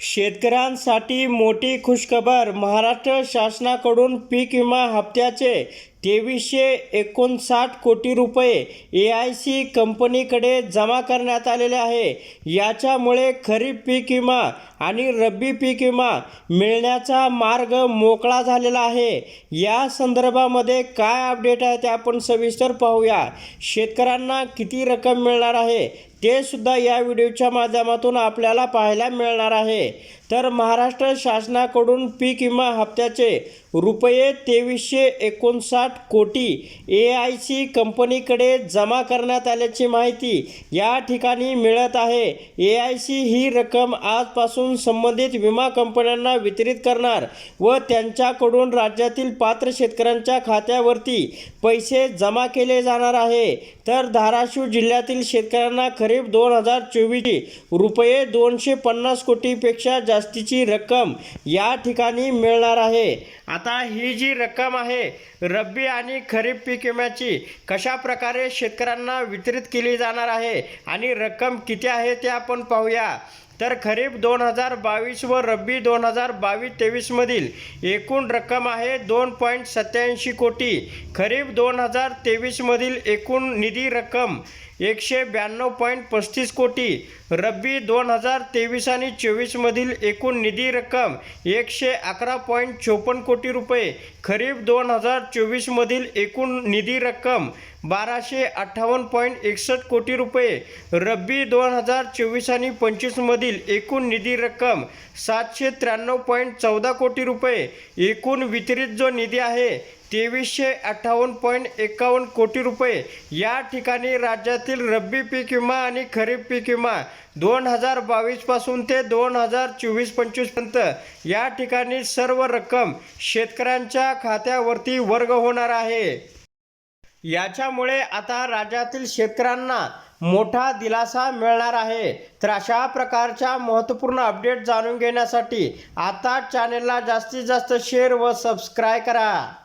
शेतकऱ्यांसाठी मोठी खुशखबर. महाराष्ट्र शासनाकडून पीक विमा हप्त्याचे तेवीसशे एकोणसाठ कोटी रुपये ए आय सी कंपनीकडे जमा करण्यात आलेले आहे. याच्यामुळे खरीप पीक विमा आणि रब्बी पीक विमा मिळण्याचा मार्ग मोकळा झालेला आहे. या संदर्भामध्ये काय अपडेट आहे ते आपण सविस्तर पाहूया. शेतकऱ्यांना किती रक्कम मिळणार आहे ते सुद्धा या व्हिडिओच्या माध्यमातून आपल्याला पाहायला मिळणार आहे. तर महाराष्ट्र शासनाकडून पीक विमा हप्त्याचे रुपये तेवीसशे एकोणसाठ कोटी ए आय सी कंपनीकडे जमा करण्यात आल्याची माहिती या ठिकाणी मिळत आहे. ए आय सी ही रक्कम आजपासून संबंधित विमा कंपन्यांना वितरित करणार व त्यांच्याकडून राज्यातील पात्र शेतकऱ्यांच्या खात्यावरती पैसे जमा केले जाणार आहे. तर धाराशिव जिल्ह्यातील शेतकऱ्यांना खरीप दोन हजार चोवीसची रुपये दोनशे पन्नास कोटीपेक्षा जास्तीची रक्कम या ठिकाणी मिळणार आहे. आता ही जी रक्कम आहे रब्बी आणि खरीप पीक विम्याची कशा प्रकारे शेतकऱ्यांना वितरित केली जाणार आहे आणि रक्कम किती आहे ते आपण पाहूया. तर खरीप दोन हजार बावीस व रब्बी दोन हजार बावीस तेवीसमधील एकूण रक्कम आहे दोन पॉईंट सत्याऐंशी कोटी. खरीप दोन हजार तेवीसमधील एकूण निधी रक्कम एकशे ब्याण्णव पॉईंट पस्तीस कोटी. रब्बी दोन हजार तेवीस आणि चोवीसमधील एकूण निधी रक्कम एकशे अकरा पॉईंट चोपन्न कोटी रुपये. खरीप दोन हजार चोवीसमधील एकूण निधी रक्कम बाराशे अठ्ठावन्न पॉईंट एकसष्ट कोटी रुपये. रब्बी दोन हजार चोवीस आणि पंचवीसमधील एकूण निधी रक्कम सातशे त्र्याण्णव पॉईंट चौदा कोटी रुपये एकूण वितरित जो निधी आहे तेवीसशे अठ्ठावन्न पॉईंट एकावन्न कोटी रुपये. या ठिकाणी राज्यातील रब्बी पीक विमा आणि खरीप पीक विमा दोन हजार बावीसपासून ते दोन हजार चोवीस पंचवीसपर्यंत या ठिकाणी सर्व रक्कम शेतकऱ्यांच्या खात्यावरती वर्ग होणार आहे. याच्यामुळे आता राज्यातील शेतकऱ्यांना मोठा दिलासा मिळणार आहे. तर अशा प्रकारच्या महत्त्वपूर्ण अपडेट जाणून घेण्यासाठी आता चॅनेलला जास्तीत जास्त शेअर व सबस्क्राईब करा.